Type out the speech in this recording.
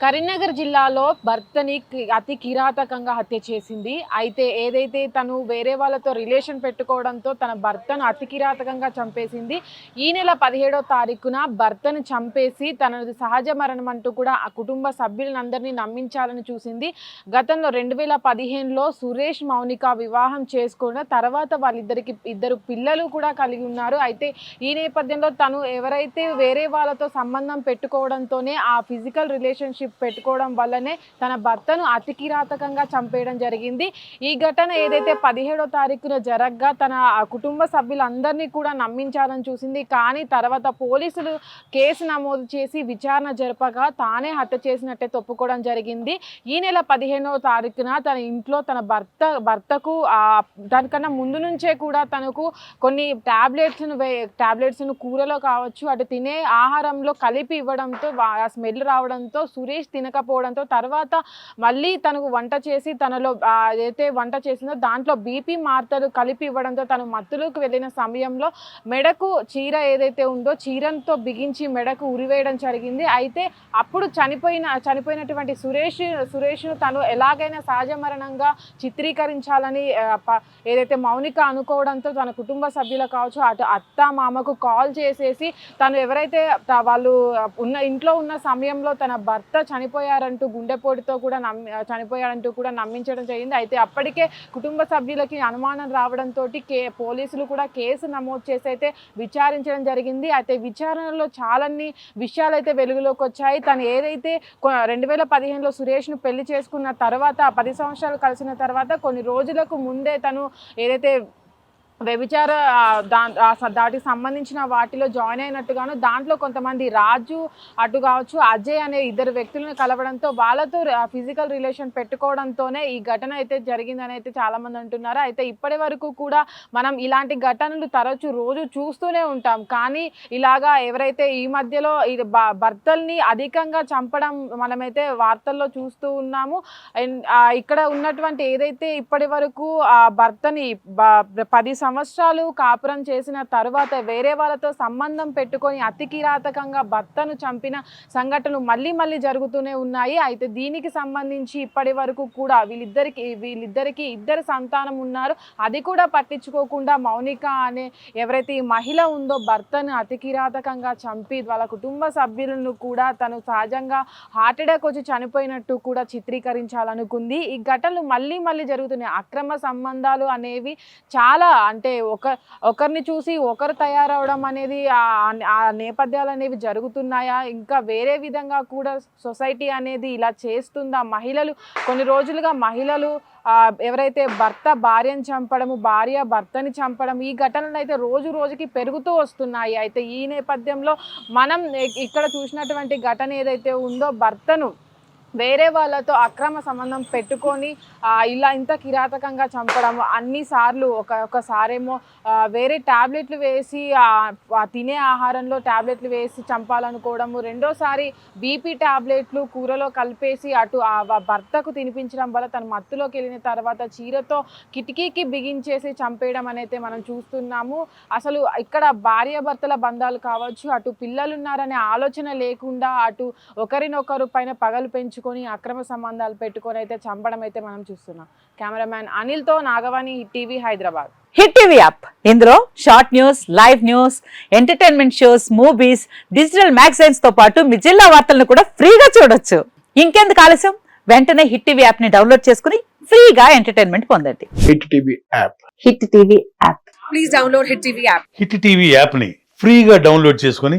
కరీంనగర్ జిల్లాలో భర్తని అతి కిరాతకంగా హత్య చేసింది. అయితే ఏదైతే తను వేరే వాళ్ళతో రిలేషన్ పెట్టుకోవడంతో తన భర్తను అతి కిరాతకంగా చంపేసింది. ఈ నెల పదిహేడో తారీఖున భర్తను చంపేసి తనది సహజ మరణం అంటూ కూడా ఆ కుటుంబ సభ్యులందరినీ నమ్మించాలని చూసింది. గతంలో రెండు వేల పదిహేనులో సురేష్ మౌనిక వివాహం చేసుకున్న తర్వాత వాళ్ళిద్దరికి ఇద్దరు పిల్లలు కూడా కలిగి ఉన్నారు. అయితే ఈ నేపథ్యంలో తను ఎవరైతే వేరే వాళ్ళతో సంబంధం పెట్టుకోవడంతోనే ఆ ఫిజికల్ రిలేషన్షిప్ పెట్టుకోవడం వల్లనే తన భర్తను అతి కిరాతకంగా చంపేయడం జరిగింది. ఈ ఘటన ఏదైతే పదిహేడో తారీఖున జరగ్గా తన కుటుంబ సభ్యులందరినీ కూడా నమ్మించాలని చూసింది. కానీ తర్వాత పోలీసులు కేసు నమోదు చేసి విచారణ జరపగా తానే హత్య చేసినట్టే తప్పుకోవడం జరిగింది. ఈ నెల పదిహేనవ తారీఖున తన ఇంట్లో తన భర్త భర్తకు దానికన్నా ముందు నుంచే కూడా తనకు కొన్ని ట్యాబ్లెట్స్ను వే టాబ్లెట్స్ను కూరలో కావచ్చు అటు తినే ఆహారంలో కలిపి ఇవ్వడంతో ఆ స్మెల్ రావడంతో సురేష్ తినకపోవడంతో తర్వాత మళ్ళీ తనకు వంట చేసి తనలో ఏదైతే వంట చేసిందో దాంట్లో బీపీ మార్తలు కలిపి ఇవ్వడంతో తను మత్తులోకి వెళ్ళిన సమయంలో మెడకు చీర ఏదైతే ఉందో చీరంతో బిగించి మెడకు ఉరివేయడం జరిగింది. అయితే అప్పుడు చనిపోయిన చనిపోయినటువంటి సురేష్ సురేష్ను తను ఎలాగైనా సహజ మరణంగా చిత్రీకరించాలని ఏదైతే మౌనిక అనుకోవడంతో తన కుటుంబ సభ్యులు కావచ్చు అటు అత్త మామకు కాల్ చేసేసి తను ఎవరైతే వాళ్ళు ఉన్న ఇంట్లో ఉన్న సమయంలో తన భర్త చనిపోయారంటూ గుండెపోటుతో కూడా నమ్మి చనిపోయారంటూ కూడా నమ్మించడం జరిగింది. అయితే అప్పటికే కుటుంబ సభ్యులకి అనుమానం రావడంతో కే పోలీసులు కూడా కేసు నమోదు చేసి అయితే విచారించడం జరిగింది. అయితే విచారణలో చాలాన్ని విషయాలు అయితే వెలుగులోకి వచ్చాయి. తను ఏదైతే రెండు వేల పదిహేనులో సురేష్ను పెళ్ళి చేసుకున్న తర్వాత పది సంవత్సరాలు కలిసిన తర్వాత కొన్ని రోజులకు ముందే తను ఏదైతే వ్యభిచార దా దాటికి సంబంధించిన వాటిలో జాయిన్ అయినట్టుగాను దాంట్లో కొంతమంది రాజు అటు కావచ్చు అజయ్ అనే ఇద్దరు వ్యక్తులను కలవడంతో వాళ్ళతో ఫిజికల్ రిలేషన్ పెట్టుకోవడంతోనే ఈ ఘటన అయితే జరిగిందని అయితే చాలామంది అంటున్నారు. అయితే ఇప్పటి వరకు కూడా మనం ఇలాంటి ఘటనలు తరచూ రోజు చూస్తూనే ఉంటాం. కానీ ఇలాగా ఎవరైతే ఈ మధ్యలో ఇది భర్తల్ని అధికంగా చంపడం మనమైతే వార్తల్లో చూస్తూ ఉన్నాము. అండ్ ఇక్కడ ఉన్నటువంటి ఏదైతే ఇప్పటి వరకు ఆ భర్తని పది సంవత్సరాలు కాపురం చేసిన తర్వాత వేరే వాళ్ళతో సంబంధం పెట్టుకొని అతి కిరాతకంగా భర్తను చంపిన సంఘటనలు మళ్ళీ మళ్ళీ జరుగుతూనే ఉన్నాయి. అయితే దీనికి సంబంధించి ఇప్పటి వరకు కూడా వీళ్ళిద్దరికి వీళ్ళిద్దరికి ఇద్దరు సంతానం ఉన్నారు. అది కూడా పట్టించుకోకుండా మౌనిక అనే ఎవరైతే ఈ మహిళ ఉందో భర్తను అతి కిరాతకంగా చంపి వాళ్ళ కుటుంబ సభ్యులను కూడా తను సహజంగా హార్ట్ అటాక్ వచ్చి చనిపోయినట్టు కూడా చిత్రీకరించాలనుకుంది. ఈ ఘటనలు మళ్ళీ మళ్ళీ జరుగుతున్నాయి. అక్రమ సంబంధాలు అనేవి చాలా అంటే ఒక ఒకరిని చూసి ఒకరు తయారవడం అనేది ఆ- నేపథ్యాలు అనేవి జరుగుతున్నాయా? ఇంకా వేరే విధంగా కూడా సొసైటీ అనేది ఇలా చేస్తుందా? మహిళలు కొన్ని రోజులుగా మహిళలు ఎవరైతే భర్త భార్యను చంపడము భార్య భర్తని చంపడం ఈ ఘటనలు అయితే రోజు రోజుకి పెరుగుతూ వస్తున్నాయి. అయితే ఈ నేపథ్యంలో మనం ఇక్కడ చూసినటువంటి ఘటన ఏదైతే ఉందో భర్తను వేరే వాళ్ళతో అక్రమ సంబంధం పెట్టుకొని ఇలా ఇంత కిరాతకంగా చంపడం అన్నిసార్లు ఒక ఒకసారేమో వేరే టాబ్లెట్లు వేసి తినే ఆహారంలో టాబ్లెట్లు వేసి చంపాలనుకోవడము రెండోసారి బీపీ టాబ్లెట్లు కూరలో కలిపేసి అటు ఆ భర్తకు తినిపించడం వల్ల తను మత్తులోకి వెళ్ళిన తర్వాత చీరతో కిటికీకి బిగించేసి చంపేయడం అనేది మనం చూస్తున్నాము. అసలు ఇక్కడ భార్యాభర్తల బంధాలు కావచ్చు అటు పిల్లలు ఉన్నారనే ఆలోచన లేకుండా అటు ఒకరినొకరు పైన పగలు పెంచుకొని అక్రమ సంబంధాలు పెట్టుకొని అయితే చంపడం అయితే మనం చూస్తున్నాం. Cameraman అనిల్తో Nagavani TV Hyderabad. Hit TV app. ఇందులో short news live news entertainment shows movies digital మ్యాగజైన్స్తో పాటు మీ జిల్లా వార్తలను కూడా ఫ్రీగా చూడొచ్చు. ఇంకెందుకు ఆలస్యం? వెంటనే హిట్ టీవీ యాప్ని డౌన్లోడ్ చేసుకుని ఫ్రీగా ఎంటర్టైన్మెంట్ పొందండి. Hit TV app. Hit TV app. Please download Hit TV app. Hit TV యాప్ని ఫ్రీగా డౌన్లోడ్ చేసుకొని